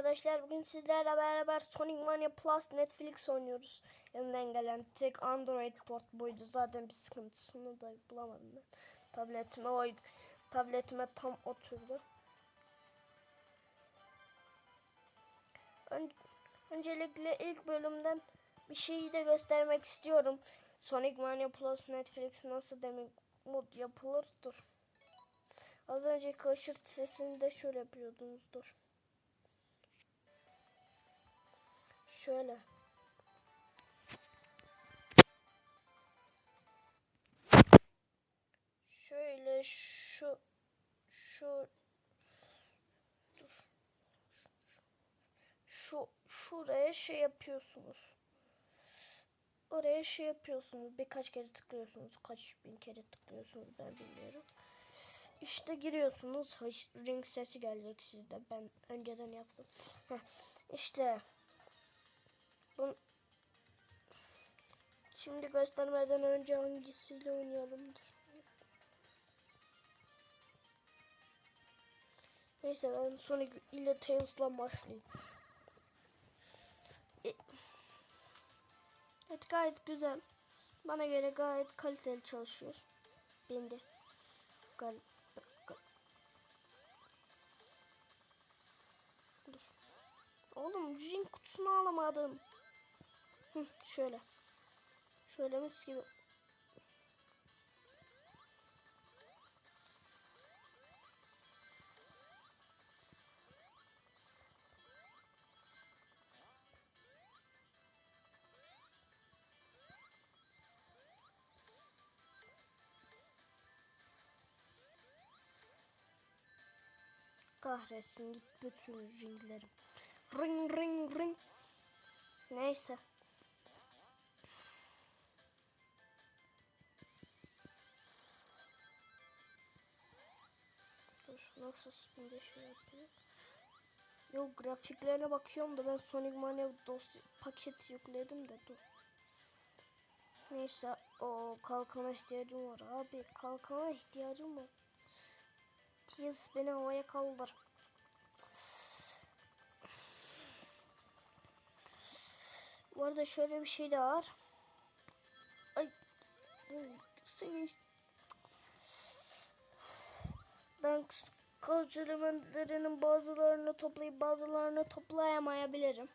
arkadaşlar. Bugün sizlerle beraber Sonic Mania Plus Netflix oynuyoruz. Elimden gelen tek Android port buydu. Zaten bir sıkıntısını da bulamadım ben. Tabletime oy tabletime tam oturdu. Ön- öncelikle ilk bölümden bir şeyi de göstermek istiyorum. Sonic Mania Plus Netflix nasıl demek mod yapılır? Dur. Az önceki aşırt sesini de şöyle yapıyordunuz. Dur. Şöyle. Şöyle şu şu şu şuraya şey yapıyorsunuz. Oraya şey yapıyorsunuz. Birkaç kere tıklıyorsunuz. Kaç bin kere tıklıyorsunuz ben bilmiyorum. İşte giriyorsunuz. Ring sesi gelecek sizde. Ben önceden yaptım. Heh, işte Şimdi göstermeden önce hangisiyle oynayalım? Dur. Neyse ben Sonic ile Tails'la başlayayım. E- Evet gayet güzel. Bana göre gayet kaliteli çalışıyor. Bende. Gal. Oğlum ring kutusunu alamadım. Şöyle. Şöyle mis gibi. Kahretsin git bütün ringlerim. Ring ring ring. Neyse. Dur nasıl şimdi şey yapıyor. Yok grafiklerine bakıyorum da ben Sonic Mania dosya paket yükledim de dur. Neyse o kalkana ihtiyacım var abi kalkana ihtiyacım var. Tiz beni havaya kaldır. Bu arada şöyle bir şey de var. Ay. Senin ben elementlerinin bazılarını toplayıp bazılarını toplayamayabilirim.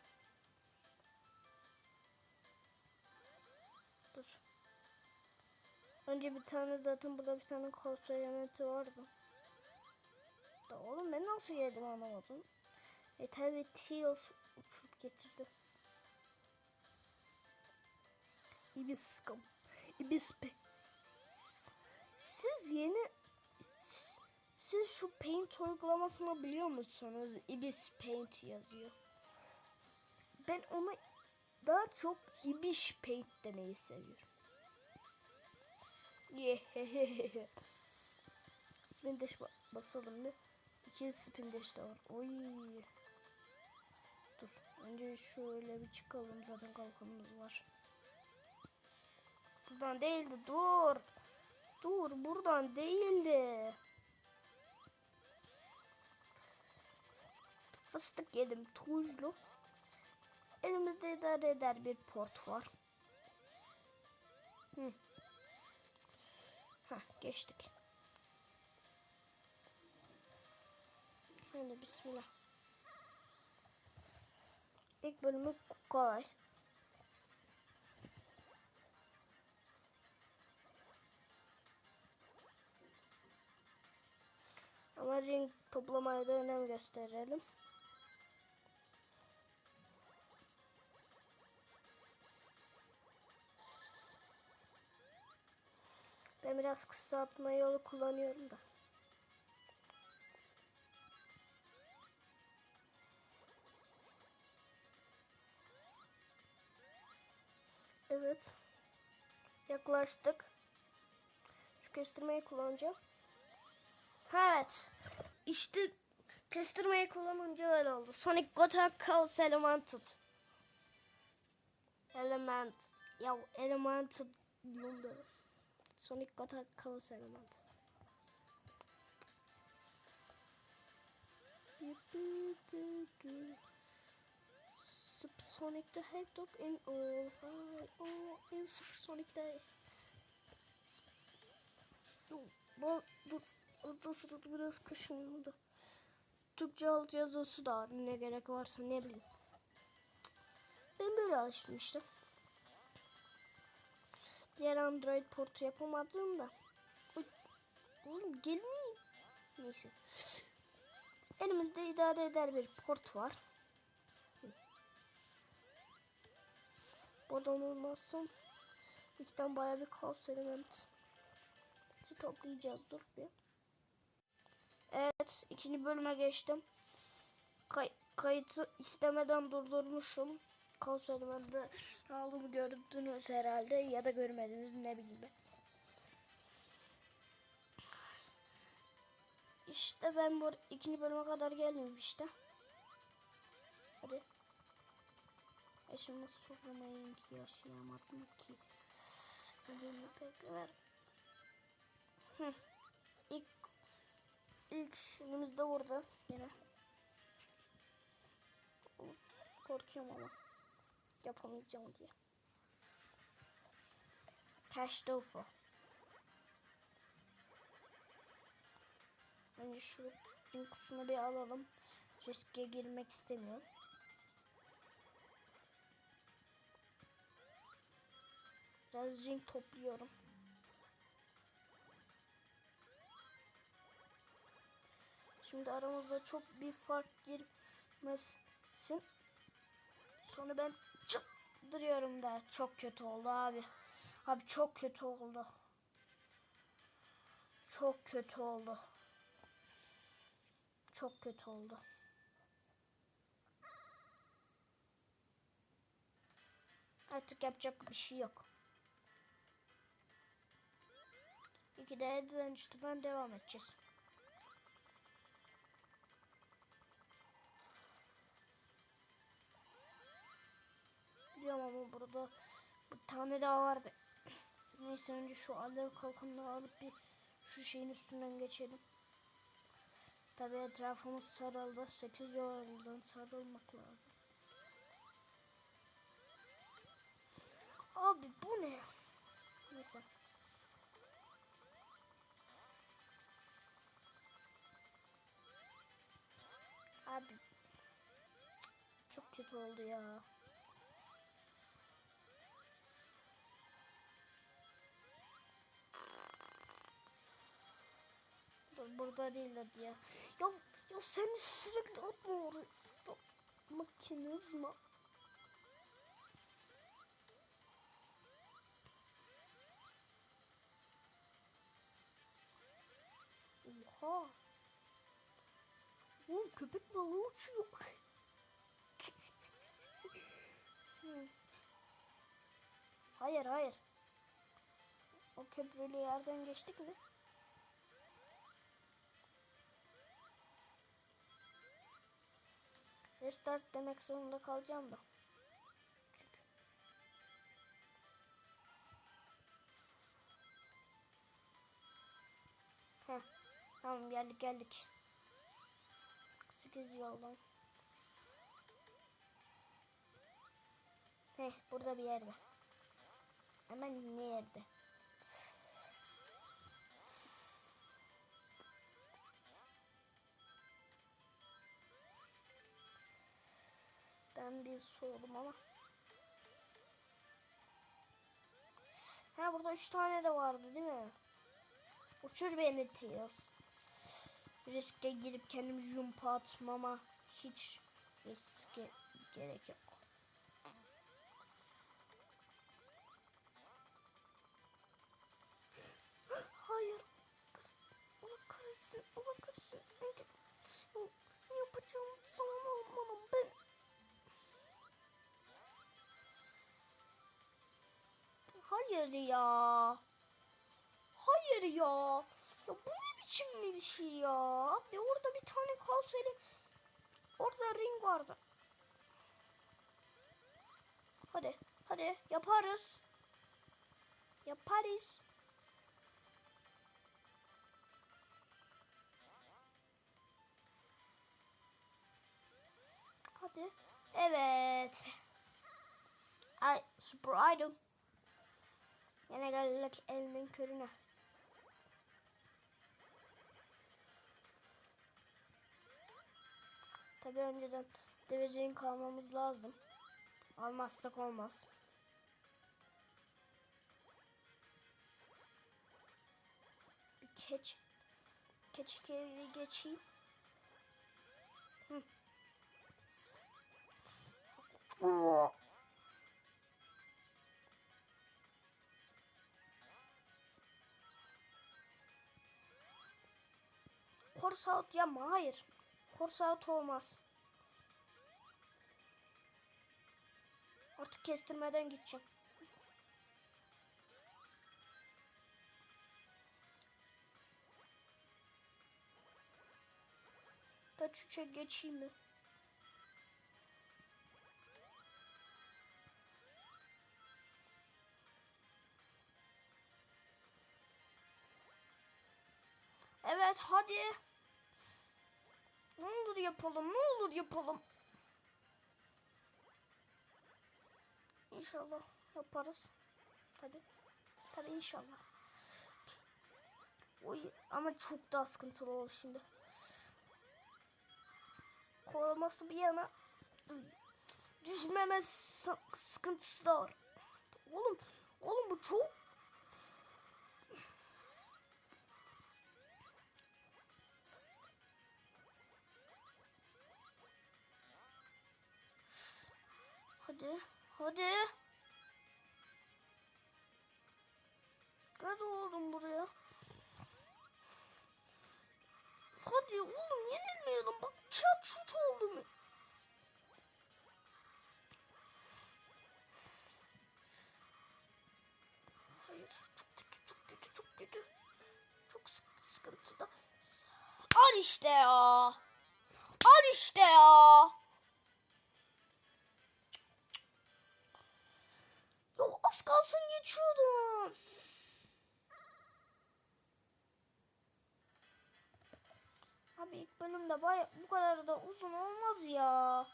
Dur. Önce bir tane zaten burada bir tane kılıç elementi vardı. Da oğlum ben nasıl yedim anlamadım. E tabi Tails uçurup getirdi. İbiskam. İbispe. Siz yeni siz şu paint uygulamasını biliyor musunuz? Ibis paint yazıyor. Ben ona daha çok ibiş paint demeyi seviyorum. Yehehehe. Spin dash ba- basalım bir. İki spin dash de var. Oy. Dur. Önce şöyle bir çıkalım. Zaten kalkanımız var. Buradan değildi. Dur. Dur. Buradan değildi. Fıstık yedim. Tuzlu. Elimizde idare eder bir port var. Hı. Heh, geçtik. Hadi bismillah. İlk bölümü kolay. Ama ring toplamaya da önem gösterelim. Biraz kısaltma yolu kullanıyorum da. Evet. Yaklaştık. Şu kestirmeyi kullanacağım. Evet. İşte kestirmeyi kullanınca öyle oldu. Sonic Gotham Chaos Elemented. Element. Ya Elemented diyorum da. Sonic Gotham Chaos Elemented. Supersonic the Hedgehog in all high, all in Supersonic the Dur, bu, dur, orada sırada biraz kaşınıyordu. Türkçe alt yazısı da. Ne gerek varsa ne bileyim. Ben böyle alıştım işte. Diğer Android portu yapamadım da. Oğlum gelmeyin. Neyse. Elimizde idare eder bir port var. Buradan olmazsam ilkten baya bir kaos element toplayacağız dur bir. Evet ikinci bölüme geçtim. Kay kayıtı istemeden durdurmuşum. Elementinde aldığımı gördünüz herhalde ya da görmediniz ne bileyim ben. İşte ben bu ikinci bölüme kadar geldim işte. Hadi. Yaşımı sormayın ki yaşayamadım ki. Pek ver. Hı. İlk ilk şeyimiz de burada yine. Korkuyorum ama yapamayacağım diye. Cash tofu. Önce şu inkusunu bir alalım. Riske girmek istemiyorum. Biraz ring topluyorum. Şimdi aramızda çok bir fark girmesin. Sonra ben çıldırıyorum da çok kötü oldu abi. Abi çok kötü oldu. Çok kötü oldu. Çok kötü oldu. Artık yapacak bir şey yok. İki de Adventure'dan devam edeceğiz. Burada bir tane daha vardı. Neyse önce şu alev kalkanını alıp bir şu şeyin üstünden geçelim. Tabii etrafımız sarıldı. 8 yoldan sarılmak lazım. Abi bu ne? Neyse. Abi çok kötü oldu ya. Burada değildir ya. Ya, ya sen sürekli atma oraya. Ya, Makinizma. Oha. Oğlum köpek balığı uçuyor. Hayır hayır. O köprülü yerden geçtik mi? Restart demek zorunda kalacağım da. Heh, tamam geldik geldik. 8 yoldan. Heh, burada bir yerde. Hemen nerede? Ben bir sordum ama. Ha burada üç tane de vardı değil mi? Uçur beni Tias. Riske girip kendimi jumpa atmama hiç riske gerek yok. Hayır. Kahretsin. Allah kahretsin. Ne yapacağım sanmam ben. Hayır ya. Hayır ya. Ya bu ne biçim bir şey ya? Abi orada bir tane kaos eli. Orada ring vardı. Hadi. Hadi yaparız. Yaparız. Hadi. Evet. Ay super item. Yine geldik elimin körüne. Tabii önceden dereceli kalmamız lazım. Almazsak olmaz. Bir keç keçi evi geçeyim. Korsaut yapma hayır. Korsaut olmaz. Artık kestirmeden gideceğim. Kaç üçe geçeyim mi? Evet hadi. Yapalım, ne olur yapalım. İnşallah yaparız. Tabi. Tabi inşallah. Oy ama çok daha sıkıntılı olur şimdi. Kovalaması bir yana düşmeme sı- sıkıntısı da var. Oğlum, oğlum bu çok Hadi. Gaz oldum buraya. Hadi oğlum yenilmeyelim. Bak çat şut oldu? Hayır. Çok kötü, çok kötü, çok kötü. Çok sık- sıkıntıda. Al işte ya. Al işte. Ya geçiyordum. Abi ilk bölümde baya bu kadar da uzun olmaz ya.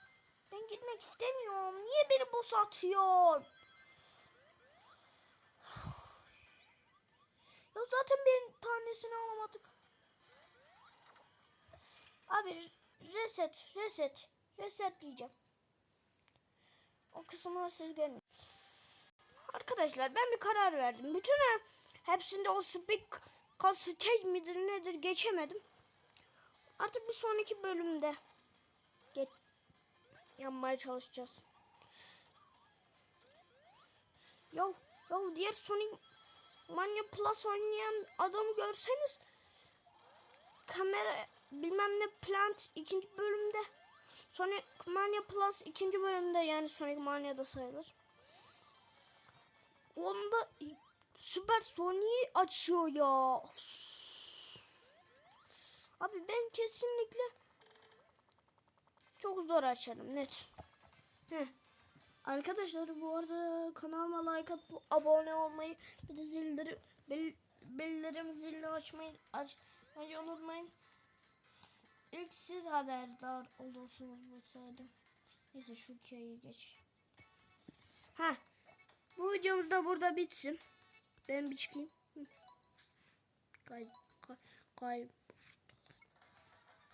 Ben gitmek istemiyorum. Niye beni boss atıyorsun? Ya zaten bir tanesini alamadık. Abi reset, reset, reset diyeceğim. O kısımları siz görmeyin. Arkadaşlar ben bir karar verdim. Bütün he- hepsinde o speak stage midir nedir geçemedim. Artık bir sonraki bölümde geç yapmaya çalışacağız. Yo yo diğer Sonic Mania Plus oynayan adamı görseniz kamera bilmem ne plant ikinci bölümde Sonic Mania Plus ikinci bölümde yani Sonic Mania'da sayılır. Onda Süper Sonic'i açıyor ya. Abi ben kesinlikle çok zor açarım net. Heh. Arkadaşlar bu arada kanalıma like atıp abone olmayı bir de zilleri bil, bildirim zilini açmayı açmayı unutmayın. İlk siz haberdar olursunuz bu sayede. Neyse şu hikayeyi geç. Ha. Bu videomuz da burada bitsin. Ben bir çıkayım. Kay, kay, kay.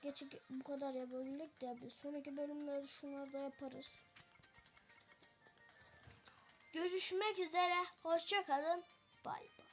Geçik bu kadar yapabildik de bir sonraki bölümlerde şunları da yaparız. Görüşmek üzere. Hoşça kalın. Bay bay.